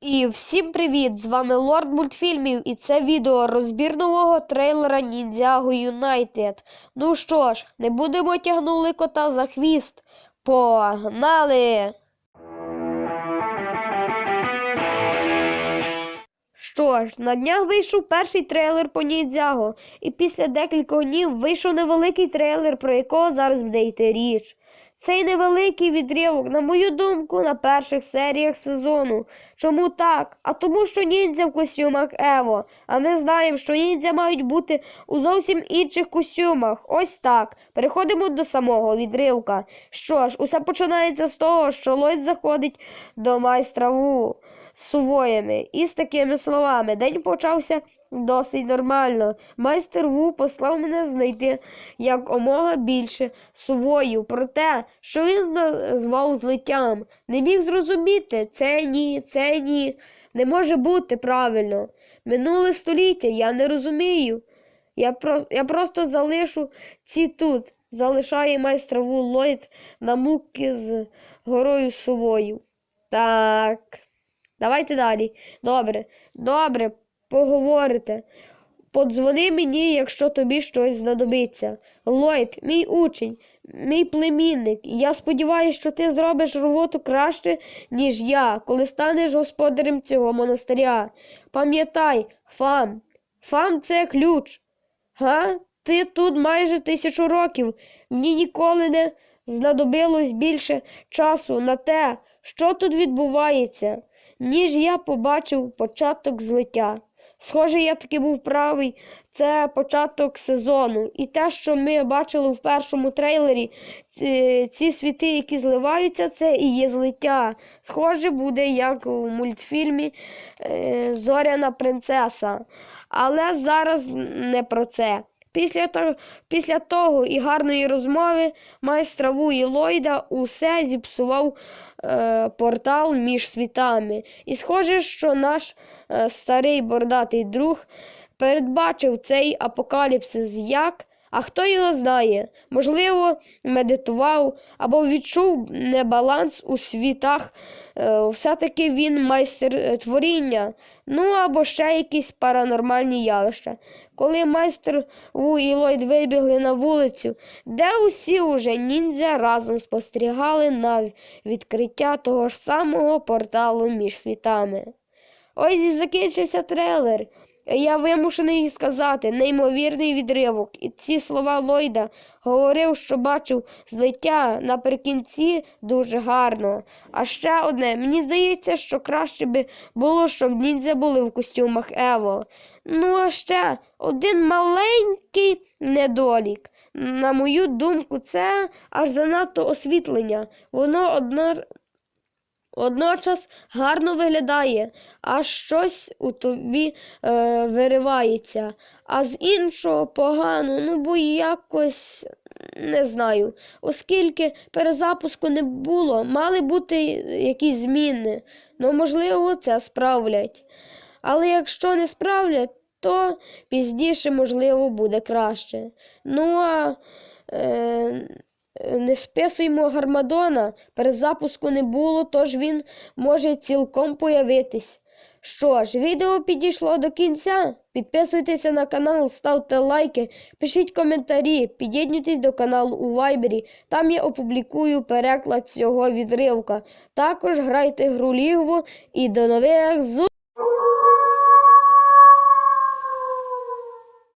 І всім привіт! З вами Лорд мультфільмів, і це відео розбір нового трейлера Ніндзяго Юнайтед. Ну що ж, не будемо тягнули кота за хвіст. Погнали! Що ж, на днях вийшов перший трейлер по Ніндзяго, і після декількох днів вийшов невеликий трейлер, про якого зараз буде йти річ. Цей невеликий відривок, на мою думку, на перших серіях сезону. Чому так? А тому, що ніндзя в костюмах Ево. А ми знаємо, що ніндзя мають бути у зовсім інших костюмах. Ось так. Переходимо до самого відривка. Що ж, усе починається з того, що Лойд заходить до майстра Ву сувоями і з такими словами. День почався досить нормально. Майстер Ву послав мене знайти якомога більше сувоїв. Проте, що він назвав злиттям, не міг зрозуміти це ні, це ні. Не може бути правильно. Минуле століття я не розумію. Я, про, я просто залишу ці тут. Залишає майстра Ву Ллойд на муки з горою сувоїв. Так. Давайте далі. Добре, добре, поговорите. Подзвони мені, якщо тобі щось знадобиться. Ллойд, мій учень, мій племінник. Я сподіваюся, що ти зробиш роботу краще, ніж я, коли станеш господарем цього монастиря. Пам'ятай, фам, фам це ключ. Га? Ти тут майже тисячу років. Мені ніколи не знадобилось більше часу на те, що тут відбувається ніж я побачив початок злиття. Схоже, я таки був правий, це початок сезону. І те, що ми бачили в першому трейлері, ці, ці світи, які зливаються, це і є злиття. Схоже, буде як у мультфільмі е, Зоряна принцеса. Але зараз не про це. Після того, після того і гарної розмови майстра Вуї і Ллойда усе зіпсував е, портал між світами. І схоже, що наш е, старий бордатий друг передбачив цей апокаліпсис як. А хто його знає? Можливо, медитував або відчув небаланс у світах. Е, Все-таки він майстер е, творіння, ну або ще якісь паранормальні явища. Коли майстер Ву і Ллойд вибігли на вулицю, де усі уже ніндзя разом спостерігали на відкриття того ж самого порталу між світами. Ось і закінчився трейлер. Я вимушений сказати, неймовірний відривок. І ці слова Ллойда говорив, що бачив злиття наприкінці дуже гарно. А ще одне, мені здається, що краще би було, щоб ніндзя були в костюмах Ево. Ну, а ще один маленький недолік. На мою думку, це аж занадто освітлення. Воно одно... Водночас гарно виглядає, а щось у тобі е, виривається, а з іншого погано, ну бо якось не знаю. Оскільки перезапуску не було, мали бути якісь зміни. Ну, можливо, це справлять. Але якщо не справлять, то пізніше, можливо, буде краще. Ну а. Е, не списуємо Гармадона, перезапуску не було, тож він може цілком появитись. Що ж, відео підійшло до кінця. Підписуйтеся на канал, ставте лайки, пишіть коментарі, під'єднуйтесь до каналу у Вайбері. Там я опублікую переклад цього відривка. Також грайте гру лігво і до нових зустрічей!